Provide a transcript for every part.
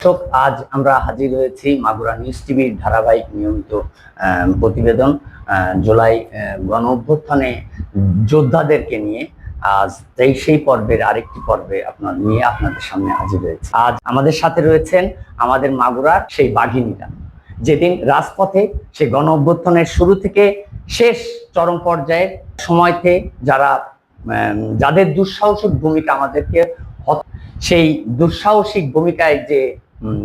দর্শক, আজ আমরা হাজির হয়েছি মাগুরা নিউজ টিভির ধারাবাহিক নিয়মিত প্রতিবেদন জুলাই গণ অভ্যুত্থানে যোদ্ধাদেরকে নিয়ে আজ তাই সেই পর্বের আরেকটি পর্বে আপনার, নিয়ে আপনাদের সামনে হাজির হয়েছে। আজ আমাদের সাথে রয়েছেন আমাদের মাগুরার সেই বাঘিনীরা যেদিন রাজপথে সেই গণ অভ্যুত্থানের শুরু থেকে শেষ চরম পর্যায়ের সময়তে যারা যাদের দুঃসাহসিক ভূমিকা আমাদেরকে সেই দুঃসাহসিক ভূমিকায় যে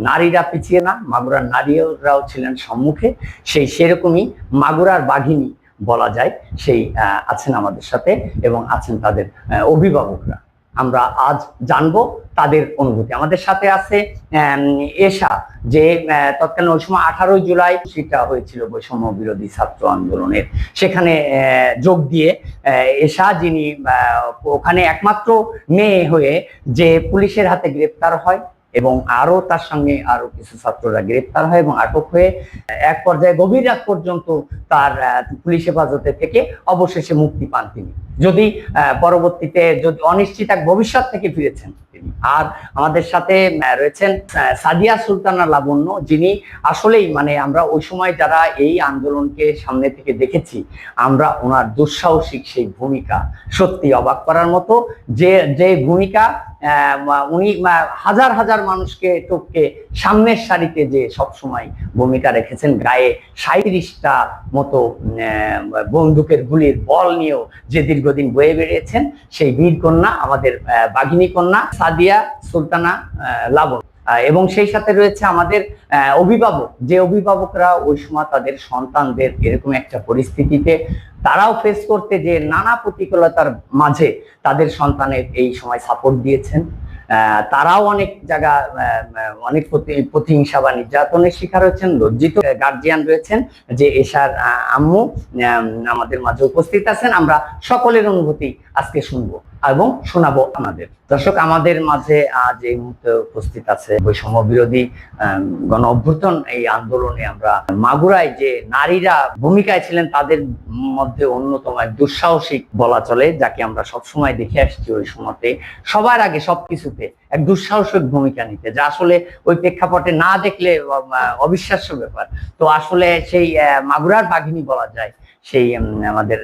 নারীরা পিছিয়ে না, মাগুরার নারীরাও ছিলেন সম্মুখে। সেই সেরকমই মাগুরার বাঘিনী বলা যায়, সেই আছেন আমাদের সাথে এবং আছেন তাদের অভিভাবকরা। আমরা আজ জানব তাদের অনুভূতি। আমাদের সাথে আছে এশা, যে তৎকালীন ওই সময় আঠারোই জুলাই সেটা হয়েছিল বৈষম্য বিরোধী ছাত্র আন্দোলনের। সেখানে যোগ দিয়ে এশা, যিনি ওখানে একমাত্র মেয়ে হয়ে যে পুলিশের হাতে গ্রেপ্তার হয় এবং আরও তার সঙ্গে আরও কিছু ছাত্ররা গ্রেপ্তার হয় এবং আটক হয়ে, এক পর্যায়ে গভীর রাত পর্যন্ত তার পুলিশ হেফাজতে থেকে অবশেষে মুক্তি পান তিনি। যদি পরবর্তীতে যদি অনিশ্চিত এক ভবিষ্যৎ থেকে ফিরেছেন তিনি। আর আমাদের সাথে রয়েছেন সাদিয়া সুলতানা লাবণ্য, যিনি আসলেই মানে আমরা ওই সময় যারা এই আন্দোলনকে সামনে থেকে দেখেছি, আমরা ওনার দুঃসাহসিক সেই ভূমিকা সত্যি অবাক করার মতো যে যে ভূমিকা উনি হাজার হাজার মানুষকে টপকে সামনের সারিতে যে সব সময় ভূমিকা রেখেছেন, গায়ে সাঁত্রিশটা মতো বন্দুকের গুলির বল নিয়েও যে দীর্ঘদিন বয়ে বেরিয়েছেন সেই বীর কন্যা আমাদের বাঘিনী কন্যা, সাদিয়া সুলতানা আহ, লাবণ এবং সেই সাথে রয়েছে আমাদের অভিভাবক। যে অভিভাবকরা ওই সময় তাদের সন্তানদের এরকম একটা পরিস্থিতিতে তারাও ফেস করতে যে নানা প্রতিকূলতার মাঝে তাদের সন্তানের এই সময় সাপোর্ট দিয়েছেন। তারাও অনেক জায়গা অনেক প্রতি- প্রতিহিংসা বা নির্যাতনের শিকার হয়েছেন। লজ্জিত গার্জিয়ান রয়েছেন যে এশার আম্মু আমাদের মাঝে উপস্থিত আছেন। আমরা সকলের অনুভূতি আজকে শুনব। এবং শোনাবো আমাদের। দর্শক, আমাদের মাঝে আজ এই মুহূর্তে উপস্থিত আছে বৈষম্য বিরোধী গণ অভ্যুত্থান এই আন্দোলনে আমরা মাগুরায় যে নারীরা ভূমিকায় ছিলেন তাদের মধ্যে অন্যতম এক দুঃসাহসিক বলা চলে, যাকে আমরা সবসময় দেখে আসছি ওই সময়তে। সবার আগে সবকিছুতে এক দুঃসাহসিক ভূমিকা নিতে, যা আসলে ওই প্রেক্ষাপটে না দেখলে অবিশ্বাস্য ব্যাপার। তো আসলে সেই মাগুরার বাঘিনী বলা যায় সেই আমাদের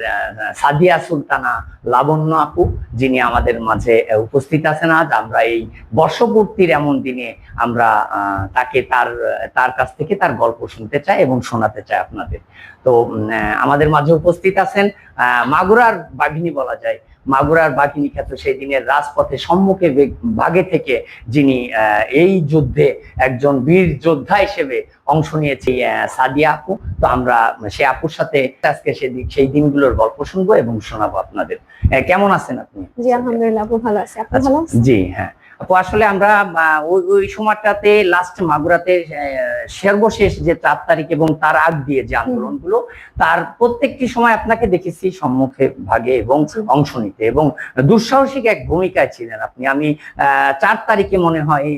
সাদিয়া সুলতানা লাবণ্য আপু, যিনি আমাদের মাঝে উপস্থিত আছেন আজ। আমরা এই বর্ষপূর্তির এমন দিনে আমরা তাকে তার তার কাছ থেকে তার গল্প শুনতে চাই এবং শোনাতে চাই আপনাদের। তো আমাদের মাঝে উপস্থিত আছেন মাগুরার বাঘিনী বলা যায়। মাগুরার বাঘিনী খ্যাত সেই দিনের রাজপথে সম্মুখে ভাগে থেকে যিনি আহ, এই যুদ্ধে একজন বীর যোদ্ধা হিসেবে অংশ নিয়েছে সাদিয়া আপু। তো আমরা সে আপুর সাথে আজকে সেদিক সেই দিনগুলোর গল্প শুনব এবং শোনাবো আপনাদের। কেমন আছেন আপনি? জি আলহামদুলিল্লাহ আপু ভালো আছে। আপনি আচ্ছা, ভালো আছেন? জি হ্যাঁ। আপু আসলে আমরা ওই সময়টাতে লাস্ট মাগুরাতে সর্বশেষ যে চার তারিখ এবং তার আগ দিয়ে যে আন্দোলনগুলো তার প্রত্যেকটি সময় আপনাকে দেখেছি সম্মুখে ভাগে এবং অংশ নিতে এবং দুঃসাহসিক এক ভূমিকায় ছিলেন আপনি। আমি আহ, চার তারিখে মনে হয়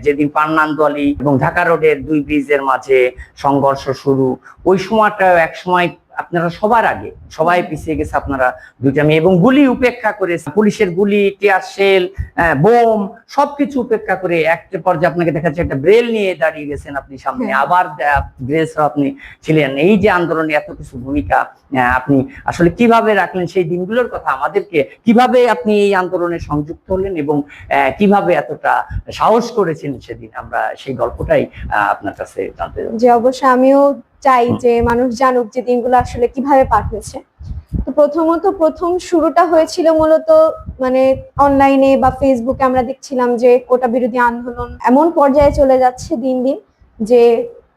যেদিন পান্নান্দলি এবং ঢাকা রোডের দুই ব্রিজের মাঝে সংঘর্ষ শুরু ওই সময়টা এক সময় আপনারা সবার আগে সবাই পিছিয়ে গেছে আপনারা দুইটা মেয়ে এবং গুলি উপেক্ষা করে পুলিশের গুলি টিয়ার শেল বোম সবকিছু উপেক্ষা করে একটা পর্যায়ে আপনাকে দেখা যাচ্ছে একটা ব্রেল নিয়ে দাঁড়িয়ে গেছেন আপনি সামনে। আবার ব্রেল আপনি ছিলেন এই যে আন্দোলনে এত কিছু ভূমিকা আপনি আসলে কীভাবে রাখলেন সেই দিনগুলোর কথা আমাদেরকে কীভাবে আপনি এই আন্দোলনে সংযুক্ত হলেন এবং আহ, কীভাবে এতটা সাহস করেছেন সেদিন আমরা সেই গল্পটাই আপনার কাছে জানতে। যে অবশ্যই আমিও চাই যে মানুষ জানুক যে দিনগুলো আসলে কীভাবে পার হয়েছে। তো প্রথমত প্রথম শুরুটা হয়েছিল মূলত মানে অনলাইনে বা ফেসবুকে আমরা দেখছিলাম যে কোটা বিরোধী আন্দোলন এমন পর্যায়ে চলে যাচ্ছে দিন দিন যে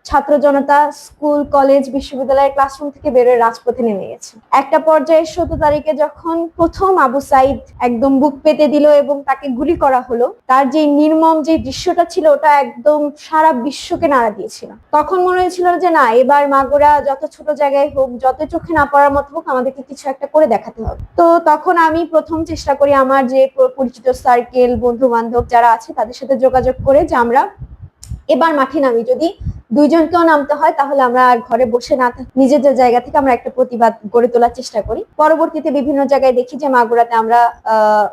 ছাত্র জনতা স্কুল, কলেজ, বিশ্ববিদ্যালয়ের ক্লাসরুম থেকে বেরোয় রাজপথে নেমে গেছে। একটা পর্যায়ে সতেরো তারিখে যখন প্রথম আবু সাইদ একদম বুক পেতে দিল এবং তাকে গুলি করা হলো, তার যে নির্মম যে দৃশ্যটা ছিল, ওটা একদম সারা বিশ্বকে নাড়া দিয়েছিল। তখন মনে হয়েছিল যে না, এবার মাগুরা যত ছোট জায়গায় হোক, যত চোখে না পড়ার মতো হোক, আমাদেরকে কিছু একটা করে দেখাতে হবে। তো তখন আমি প্রথম চেষ্টা করি আমার যে পরিচিত সার্কেল বন্ধু বান্ধব যারা আছে, তাদের সাথে যোগাযোগ করে যে আমরা এবার মাঠে নামি। যদি দুইজনকেও নামতে হয়, তাহলে আমরা আর ঘরে বসে না থাক- নিজেদের জায়গা থেকে আমরা একটা প্রতিবাদ গড়ে তোলার চেষ্টা করি। পরবর্তীতে বিভিন্ন জায়গায় দেখি যে মাগুরাতে আমরা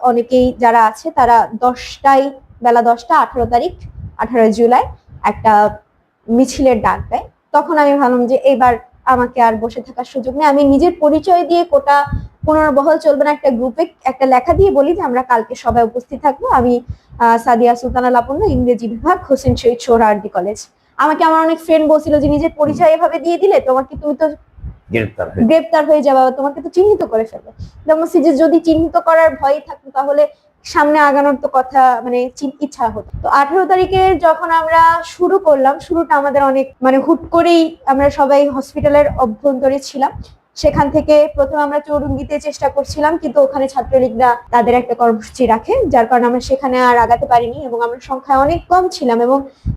অনেকেই যারা আছে, তারা দশটায়, বেলা দশটা, আঠারো তারিখ আঠারো জুলাই একটা মিছিলের ডাক দেয়। তখন আমি ভাবলাম যে এবার আমাকে আর বসে থাকার সুযোগ নেই। আমি নিজের পরিচয় দিয়ে কোটা পুনর্বহল চলবে না একটা গ্রুপে একটা লেখা দিয়ে বলি যে আমরা কালকে সবাই উপস্থিত থাকব। আমি সাদিয়া সুলতানা লাপন্ন ইংরেজি বিভাগ, হোসেন শহীদ সোহরাওয়ার্দী কলেজ। আমাকে আমার অনেক ফ্রেন্ড বলছিল যে নিজের পরিচয় এভাবে দিয়ে দিলে তোমাকে তুমি তো গ্রেপ্তার হয়ে যাবে তোমাকে তো চিহ্নিত করে ফেলবে। যেমন যে যদি চিহ্নিত করার ভয় থাকতো তাহলে সামনে আগানোর তো কথা মানে ইচ্ছা হতো। তো আঠারো তারিখে যখন আমরা শুরু করলাম শুরুটা আমাদের অনেক মানে হুট করেই আমরা সবাই হসপিটালের অভ্যন্তরে ছিলাম। সেখান থেকে প্রথমে আমরা চৌরঙ্গিতে চেষ্টা করছিলাম কিন্তু ওখানে ছাত্রলীগরা তাদের একটা কর্মসূচি রাখে যার কারণে আমরা সেখানে আর আগাতে পারিনি এবং আমরা সংখ্যায় অনেক কম ছিলাম এবং